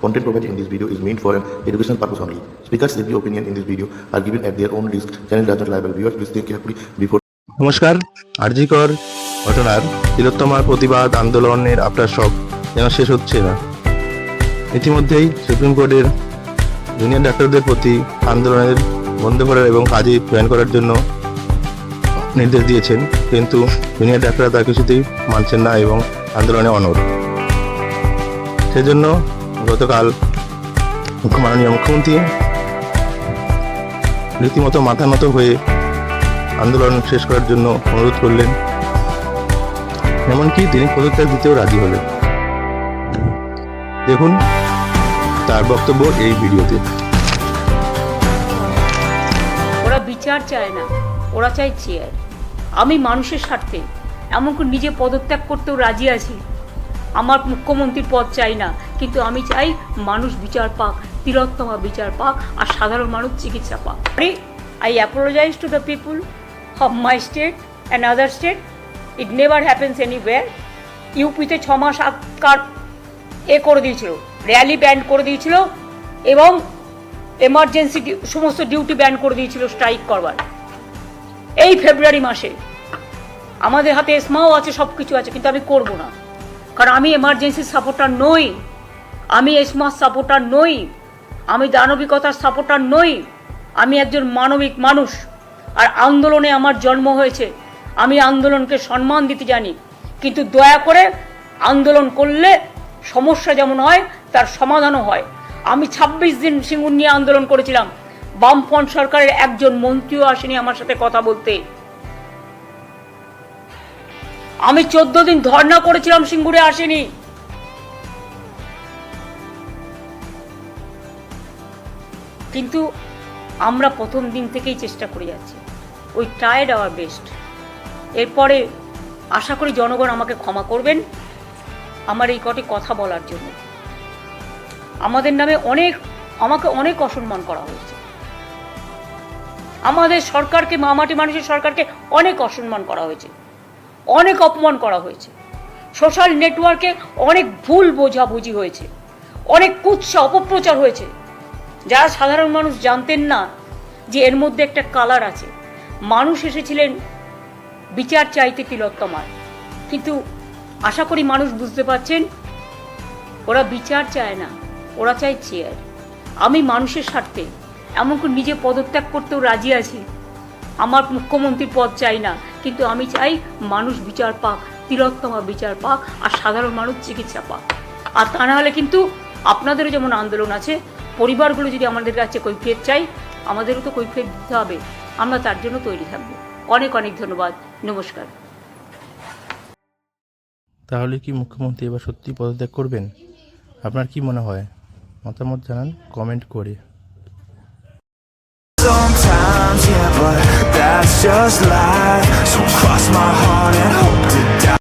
Content provided in this video is meant for an educational purpose only. Speakers' every opinion in this video are given at their own risk. Channel does not liable viewers. Please think carefully before নমস্কার আরজিকর ঘটনার তিলোত্তমার প্রতিবাদ আন্দোলনের after shock যেন শেষ হচ্ছে না ইতিমধ্যেই সুপ্রিম কোর্টের জুনিয়র ডাক্তারদের প্রতি আন্দোলনের বন্ধ করার এবং কাজে জয়েন করার জন্য নির্দেশ দিয়েছেন কিন্তু জুনিয়র ডাক্তাররা তা কিছুতেই মানছেন না এবং আন্দোলনে অনড় সেজন্য গতকাল মাননীয় মুখ্যমন্ত্রী রীতিমতো মাথা নত হয়ে আন্দোলন শেষ করার জন্য অনুরোধ করলেন। এমনকি তিনি পদত্যাগ দিতেও রাজি হলেন। দেখুন তার বক্তব্য এই ভিডিওতে। ওরা বিচার চায় না, ওরা চায় চেয়ার। আমি মানুষের স্বার্থে, এমনকি নিজে পদত্যাগ করতেও রাজি আছি। আমার মুখ্যমন্ত্রীর পদ চাই না, কিন্তু আমি চাই মানুষ বিচার পাক, তিলোত্তমা বিচার পাক, আর সাধারণ মানুষ চিকিৎসা পাক। I apologize to the people of my state and other state it never happens anywhere ইউপিতে ছ মাস কার এ করে দিয়েছিল র্যালি ব্যান্ড করে দিয়েছিল, এবং এমার্জেন্সি সমস্ত ডিউটি ব্যান করে দিয়েছিল স্ট্রাইক করবার। এই ফেব্রুয়ারি মাসে আমাদের হাতে এসমাও আছে সব কিছু আছে, কিন্তু আমি করব না। কারণ আমি এমার্জেন্সির সাপোর্টার নই। আমি এসমার সাপোর্টার নই। আমি দানবিকতার সাপোর্টার নই। আমি একজন মানবিক মানুষ। আর আন্দোলনে আমার জন্ম হয়েছে। আমি আন্দোলনকে সম্মান দিতে জানি। কিন্তু দয়া করে আন্দোলন করলে সমস্যা যেমন হয়, তার সমাধানও হয়। আমি ছাব্বিশ দিন সিঙ্গুর নিয়ে আন্দোলন করেছিলাম। বামফ্রন্ট সরকারের একজন মন্ত্রীও আসেনি আমার সাথে কথা বলতে। আমি চোদ্দ দিন ধর্ণা করেছিলাম সিঙ্গুরে আসেনি। কিন্তু আমরা প্রথম দিন থেকেই চেষ্টা করে যাচ্ছি। ওই ট্রায়েড আওয়ার বেস্ট এরপরে আশা করি জনগণ আমাকে ক্ষমা করবেন আমার এই কটি কথা বলার জন্য। আমাদের নামে অনেক, আমাকে অনেক অসম্মান করা হয়েছে। আমাদের সরকারকে, মামাটি মানুষের সরকারকে অনেক অসম্মান করা হয়েছে। অনেক অপমান করা হয়েছে। সোশ্যাল নেটওয়ার্কে অনেক ভুল বোঝাবুঝি হয়েছে। অনেক কুৎসা, অপপ্রচার হয়েছে। যারা সাধারণ মানুষ জানতেন না যে এর মধ্যে একটা কালার আছে। মানুষ এসেছিলেন বিচার চাইতে তিলোত্তমার। কিন্তু আশা করি মানুষ বুঝতে পারছেন, ওরা বিচার চায় না, ওরা চায় চেয়ার আমি মানুষের স্বার্থে, এমনকি নিজে পদত্যাগ করতেও রাজি আছি। আমার মুখ্যমন্ত্রীর পদ চাই না। কিন্তু আমি চাই মানুষ বিচার পাক, তিলোত্তমা বিচার পাক, আর সাধারণ মানুষ চিকিৎসা পাক। আর তা না হলে কিন্তু আপনাদেরও যেমন আন্দোলন আছে, পরিবারগুলো যদি আমাদের কাছে কৈফিয়ত চাই আমাদেরও তো কৈফিয়ত দিতে হবে। আমরা তার জন্য তৈরি থাকব। অনেক অনেক ধন্যবাদ। নমস্কার। তাহলে কি মুখ্যমন্ত্রী এবার সত্যি পদত্যাগ করবেন? আপনার কি মনে হয়? মতামত জানান, কমেন্ট করে। Just life. So cross my heart and hope